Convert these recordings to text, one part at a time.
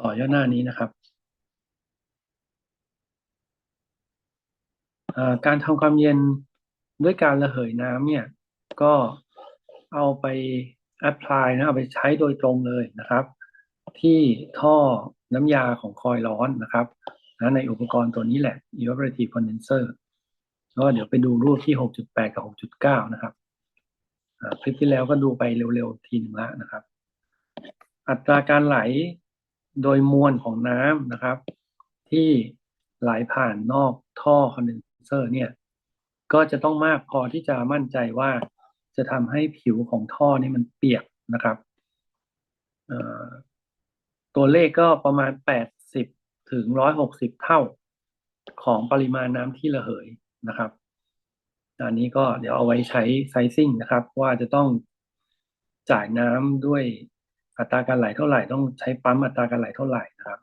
ต่อยอหน้านี้นะครับ การทำความเย็นด้วยการระเหยน้ำเนี่ย ก็เอาไปแอพพลายนะเอาไปใช้โดยตรงเลยนะครับ ที่ท่อน้ำยาของคอยล์ร้อนนะครับนะในอุปกรณ์ตัวนี้แหละ evaporative condenser ก็เดี๋ยวไปดูรูปที่ 6.8 กับ 6.9 นะครับคลิปที่แล้วก็ดูไปเร็วๆทีหนึ่งล้วนะครับ อัตราการไหล โดยมวลของน้ำนะครับ ที่ไหลผ่านนอกท่อคอนเดนเซอร์เนี่ยก็จะต้องมากพอที่จะมั่นใจว่าจะทำให้ผิวของท่อนี่มันเปียกนะครับตัวเลขก็ประมาณ 80 ถึง 160 เท่าของปริมาณน้ำที่ระเหยนะครับอันนี้ก็เดี๋ยวเอาไว้ใช้ไซซิ่งนะครับ ว่าจะต้องจ่ายน้ำด้วย อัตราการไหลเท่าไหร่ต้องใช้ปั๊มอัตราการไหลเท่าไหร่นะครับ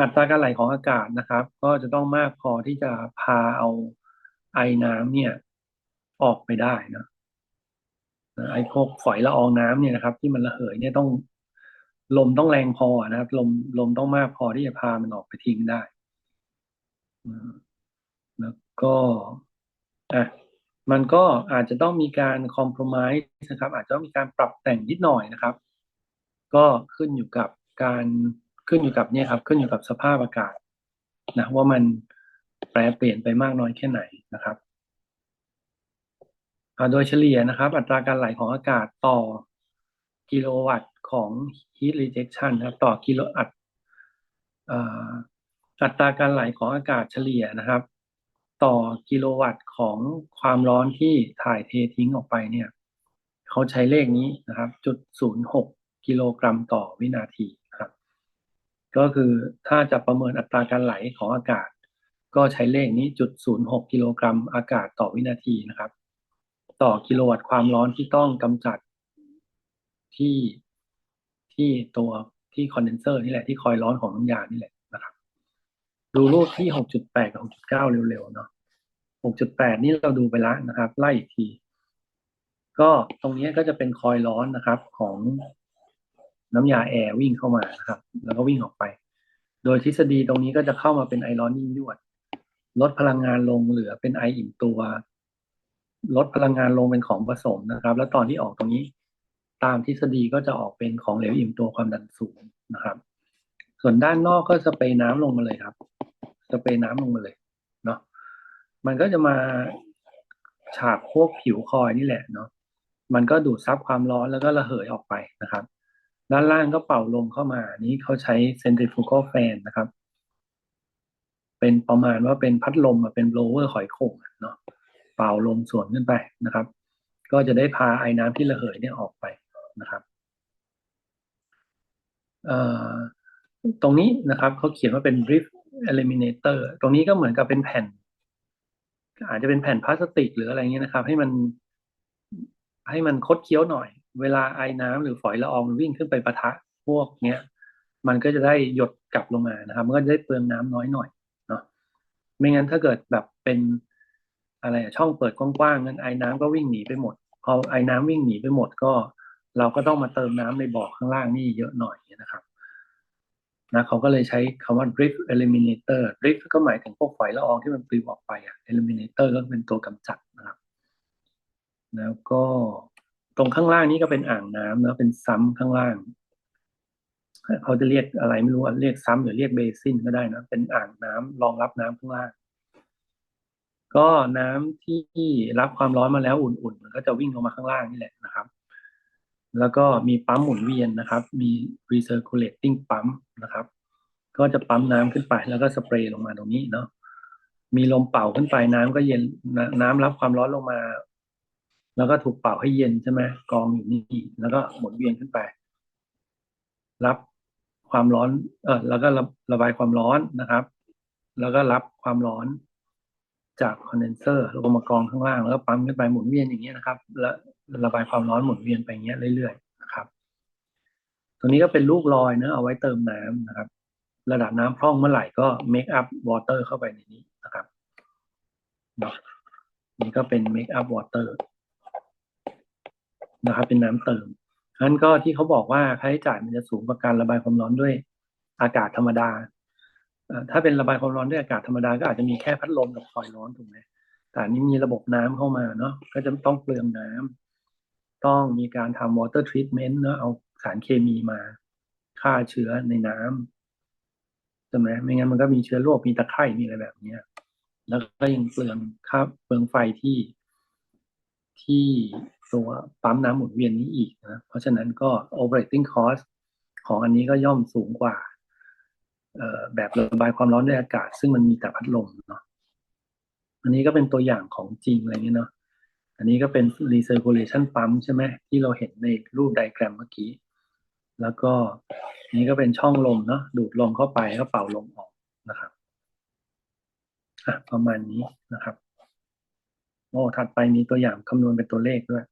อัตราการไหลของอากาศนะครับ ก็จะต้องมากพอที่จะพาเอาไอน้ำเนี่ยออกไปได้นะไอพวกฝอยละอองน้ำเนี่ยนะครับ ที่มันระเหยเนี่ยต้องลมต้องแรงพอนะครับ ลมลมต้องมากพอที่จะพามันออกไปทิ้งได้แล้วก็อะมันก็อาจจะต้องมีการคอม p r o m i s e นะครับ อาจจะต้องมีการปรับแต่งนิดหน่อยนะครับ ก็ขึ้นอยู่กับการขึ้นอยู่กับเนี่ยครับ ขึ้นอยู่กับสภาพอากาศนะว่ามันแปรเปลี่ยนไปมากน้อยแค่ไหนนะครับอ่าโดยเฉลี่ยนะครับ อัตราการไหลของอากาศต่อกิโลวัตต์ของ heat rejection นะครับต่อกิโลอัตอ่าอัตราการไหลของอากาศเฉลี่ยนะครับ ต่อกิโลวัตต์ของความร้อนที่ถ่ายเททิ้งออกไปเนี่ย เขาใช้เลขนี้นะครับจุดศูนย์หก กิโลกรัมต่อวินาทีครับ ก็คือถ้าจะประเมินอัตราการไหลของอากาศ ก็ใช้เลขนี้จุดศูนย์หกกิโลกรัมอากาศต่อวินาทีนะครับ ต่อกิโลวัตต์ความร้อนที่ต้องกำจัดที่ที่ตัวที่คอนเดนเซอร์นี่แหละที่คอยร้อนของน้ำยานี่แหละนะครับ ดูรูปที่6.8กับ6.9เก้าเร็วๆเนาะ6.8นี่เราดูไปแล้วนะครับ ไล่อีกที ก็ตรงนี้ก็จะเป็นคอยร้อนนะครับ ของ น้ำยาแอร์วิ่งเข้ามานะครับ แล้วก็วิ่งออกไป โดยทฤษฎีตรงนี้ก็จะเข้ามาเป็นไอร้อนยิ่งยวด ลดพลังงานลงเหลือเป็นไออิ่มตัว ลดพลังงานลงเป็นของผสมนะครับ แล้วตอนที่ออกตรงนี้ ตามทฤษฎีก็จะออกเป็นของเหลวอิ่มตัวความดันสูงนะครับ ส่วนด้านนอกก็สเปรย์น้ำลงมาเลยครับ สเปรย์น้ำลงมาเลยเนาะ มันก็จะมาฉาบพวกผิวคอยนี่แหละเนาะ มันก็ดูดซับความร้อนแล้วก็ระเหยออกไปนะครับ ด้านล่างก็เป่าลมเข้ามา นี้เขาใช้ centrifugal fan นะครับ เป็นประมาณว่าเป็นพัดลมเป็น blower หอยโข่งเนาะ เป่าลมสวนขึ้นไปนะครับ ก็จะได้พาไอ้น้ำที่ระเหยเนี่ยออกไปนะครับตรงนี้นะครับเขาเขียนว่าเป็น drift eliminator ตรงนี้ก็เหมือนกับเป็นแผ่น อาจจะเป็นแผ่นพลาสติกหรืออะไรเงี้ยนะครับ ให้มันให้มันคดเคี้ยวหน่อย เวลาไอ้น้ำหรือฝอยละอองวิ่งขึ้นไปปะทะพวกเนี้ยมันก็จะได้หยดกลับลงมานะครับ มันก็จะได้เปลืองน้ำน้อยหน่อยเนาะไม่งั้นถ้าเกิดแบบเป็นอะไรช่องเปิดกว้างๆงั้นไอ้น้ำก็วิ่งหนีไปหมด พอไอ้น้ำวิ่งหนีไปหมดก็ เราก็ต้องมาเติมน้ำในบ่อข้างล่างนี่เยอะหน่อยนะครับนะเขาก็เลยใช้คำว่า drift eliminator drift ก็หมายถึงพวกฝอยละอองที่มันปลิวออกไปอะ eliminator ก็เป็นตัวกำจัดนะครับ แล้วก็ ตรงข้างล่างนี้ก็เป็นอ่างน้ำนะเป็นซ้ำข้างล่าง เขาจะเรียกอะไรไม่รู้เรียกซ้ำหรือเรียกเบซินก็ได้นะ เป็นอ่างน้ำรองรับน้ำข้างล่าง ก็น้ำที่รับความร้อนมาแล้วอุ่นๆมันก็จะวิ่งลงมาข้างล่างนี่แหละนะครับ แล้วก็มีปั๊มหมุนเวียนนะครับ มี recirculating ปั๊มนะครับ ก็จะปั๊มน้ำขึ้นไปแล้วก็สเปรย์ลงมาตรงนี้เนาะมีลมเป่าขึ้นไปน้ำก็เย็นนน้ำรับความร้อนลงมา แล้วก็ถูกเป่าให้เย็นใช่ไหมกองอยู่นี่แล้วก็หมุนเวียนขึ้นไป รับความร้อน เออแล้วก็ระระบายความร้อนนะครับ แล้วก็รับความร้อนจากคอนเดนเซอร์ลงมากองข้างล่างแล้วก็ปั๊มขึ้นไปหมุนเวียนอย่างเงี้ยนะครับ แล้วระบายความร้อนหมุนเวียนไปอย่างเงี้ยเรื่อยๆนะครับตรงนี้ก็เป็นลูกลอยเนะเอาไว้เติมน้ำนะครับ ระดับน้ำพร่องเมื่อไหร่ก็ make up water เข้าไปในนี้นะครับเนาะนี่ก็เป็น make up water นะครับ เป็นน้ำเติมนั้นก็ที่เขาบอกว่าค่าใช้จ่ายมันจะสูงกว่าการระบายความร้อนด้วยอากาศธรรมดาถ้าเป็นระบายความร้อนด้วยอากาศธรรมดาก็อาจจะมีแค่พัดลมกับคอยล์ร้อนถูกไหมแต่นี้มีระบบน้ำเข้ามาเนาะก็จะต้องเปลืองน้ำต้องมีการทำ water treatment เนาะเอาสารเคมีมาฆ่าเชื้อในน้ำใช่ไหมไม่งั้นมันก็มีเชื้อโรคมีตะไคร่มีอะไรแบบเนี้ยแล้วก็ยังเปลืองค่าเปลืองไฟที่ที่ ตัวปั๊มน้ำหมุนเวียนนี้อีกนะเพราะฉะนั้นก็ operating cost ของอันนี้ก็ย่อมสูงกว่าแบบระบายความร้อนด้วยอากาศ ซึ่งมันมีแต่พัดลมเนาะอันนี้ก็เป็นตัวอย่างของจริงอะไรเงี้ยเนาะอันนี้ก็เป็น recirculation pump ใช่ไหมที่เราเห็นในรูปไดแกรมเมื่อกี้ แล้วก็อันนี้ก็เป็นช่องลมเนาะดูดลมเข้าไปแล้วก็เป่าลมออกนะครับอะประมาณนี้นะครับโอ้ถัดไปมีตัวอย่างคำนวณเป็นตัวเลขด้วย